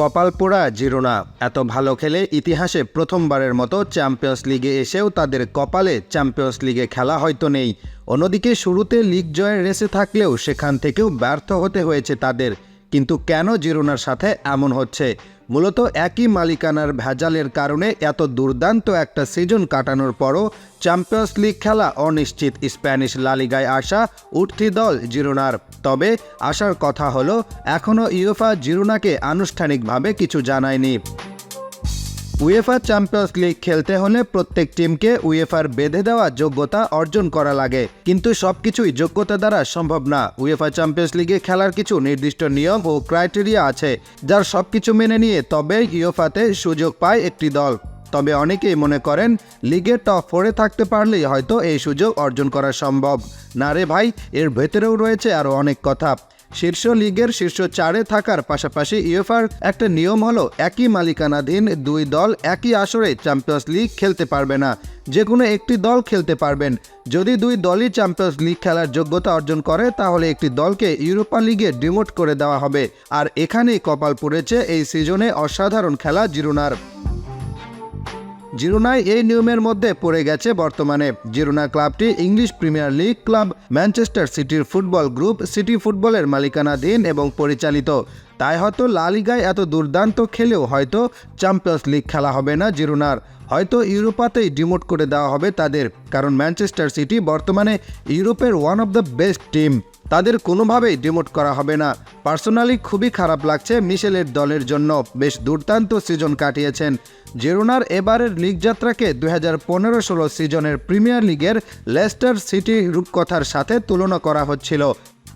কপাল পোড়া জিরোনা। এত ভালো খেলে ইতিহাসে প্রথমবারের মতো চ্যাম্পিয়ন্স লিগে এসেও তাদের কপালে চ্যাম্পিয়ন্স লিগে খেলা হয়তো নেই। অন্যদিকে শুরুতে লিগ জয়ের রেসে থাকলেও সেখান থেকেও ব্যর্থ হতে হয়েছে তাদের। কিন্তু কেন জিরোনার সাথে এমন হচ্ছে? মূলত একই মালিকানার ভেজালের কারণে এত দুর্দান্ত একটা সিজন কাটানোর পরও চ্যাম্পিয়ন্স লিগ খেলা অনিশ্চিত স্প্যানিশ লালিগায় আসা উঠতি দল জিরোনার। তবে আসার কথা হলো এখনও ইউফা জিরোনাকে আনুষ্ঠানিকভাবে কিছু জানায়নি। উয়েফা চ্যাম্পিয়ন্স লিগ খেলতে হলে প্রত্যেক টিমকে উয়েফার বেঁধে দেওয়া যোগ্যতা অর্জন করা লাগে। কিন্তু সবকিছুই যোগ্যতা দ্বারা সম্ভব না। উয়েফা চ্যাম্পিয়ন্স লিগে খেলার কিছু নির্দিষ্ট নিয়ম ও ক্রাইটেরিয়া আছে, যার সবকিছু মেনে নিয়ে তবে ইউএফাতে সুযোগ পায় একটি দল। তবে অনেকেই মনে করেন, লিগে টপ ফোরে থাকতে পারলেই হয়তো এই সুযোগ অর্জন করা সম্ভব। না রে ভাই, এর ভেতরেও রয়েছে আরও অনেক কথা। শীর্ষ লিগের শীর্ষ চারে থাকার পাশাপাশি ইউএফার একটা নিয়ম হলো, একই মালিকানাধীন দুই দল একই আসরে চ্যাম্পিয়ন্স লিগ খেলতে পারবে না। যে কোনো একটি দল খেলতে পারবেন। যদি দুই দলই চ্যাম্পিয়ন্স লিগ খেলার যোগ্যতা অর্জন করে, তাহলে একটি দলকে ইউরোপা লিগে ডিমোট করে দেওয়া হবে। আর এখানেই কপাল পড়েছে এই সিজনে অসাধারণ খেলা জিরোনার। জিরোনায় এই নিয়মের মধ্যে পড়ে গেছে বর্তমানে। জিরোনা ক্লাবটি English Premier League club Manchester সিটির ফুটবল গ্রুপ সিটি ফুটবলের মালিকানাধীন এবং পরিচালিত। তাই হয়তো লা লিগায় এত দুর্দান্ত খেলেও হয়তো চ্যাম্পিয়ন্স লিগ খেলা হবে না জিরোনার। হয়তো ইউরোপাতেই ডিমোট করে দেওয়া হবে তাদের, কারণ ম্যানচেস্টার সিটি বর্তমানে ইউরোপের one of the best team তাদের কোনোভাবেই ডিমোট করা হবে না। পার্সোনালি খুবই খারাপ লাগছে মিশেলের দলের জন্য। বেশ দুর্দান্ত সিজন কাটিয়েছেন। জেরোনার এবারের লিগ যাত্রাকে দুই হাজার পনেরো ষোলো সিজনের প্রিমিয়ার লিগের লেস্টার সিটি রূপকথার সাথে তুলনা করা হচ্ছিল।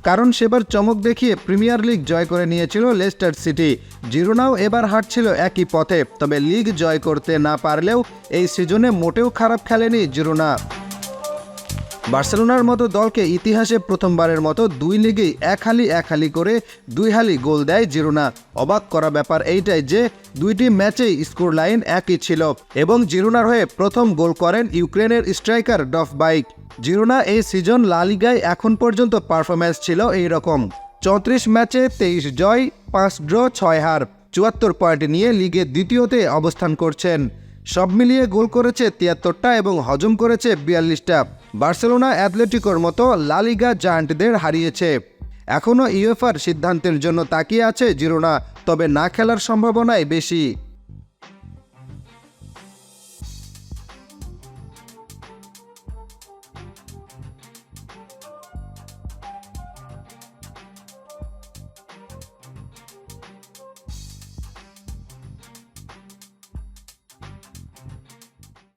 কারণ সেবার চমক দেখিয়ে প্রিমিয়ার লিগ জয় করে নিয়েছিল লেস্টার সিটি। জিরোনাও এবার হাঁটছিল একই পথে, তবে লিগ জয় করতে না পারলেও এই সিজনে মোটেও খারাপ খেলেনি জিরোনা। বার্সেলোনার মতো দলকে ইতিহাসে প্রথমবারের মতো দুই লিগেই এক হালি এক হালি করে দুই হালি গোল দেয় জিরোনা। অবাক করা ব্যাপার এইটাই যে দুইটি ম্যাচেই স্কোর লাইন একই ছিল এবং জিরোনার হয়ে প্রথম গোল করেন ইউক্রেনের স্ট্রাইকার ডফ বাইক। জিরোনা এই সিজন লালিগায় এখন পর্যন্ত পারফরম্যান্স ছিল এই রকম চৌত্রিশ ম্যাচে তেইশ জয়, পাঁচ ড্র, ছয় হার, চুয়াত্তর পয়েন্ট নিয়ে লিগে দ্বিতীয়তে অবস্থান করছেন। সব মিলিয়ে গোল করেছে তিয়াত্তরটা এবং হজম করেছে বিয়াল্লিশটা। বার্সেলোনা অ্যাথলেটিকোর মতো লালিগা জায়ান্টদের হারিয়েছে। এখনও ইউএফআর সিদ্ধান্তের জন্য তাকিয়ে আছে জিরোনা, তবে না খেলার সম্ভাবনাই বেশি।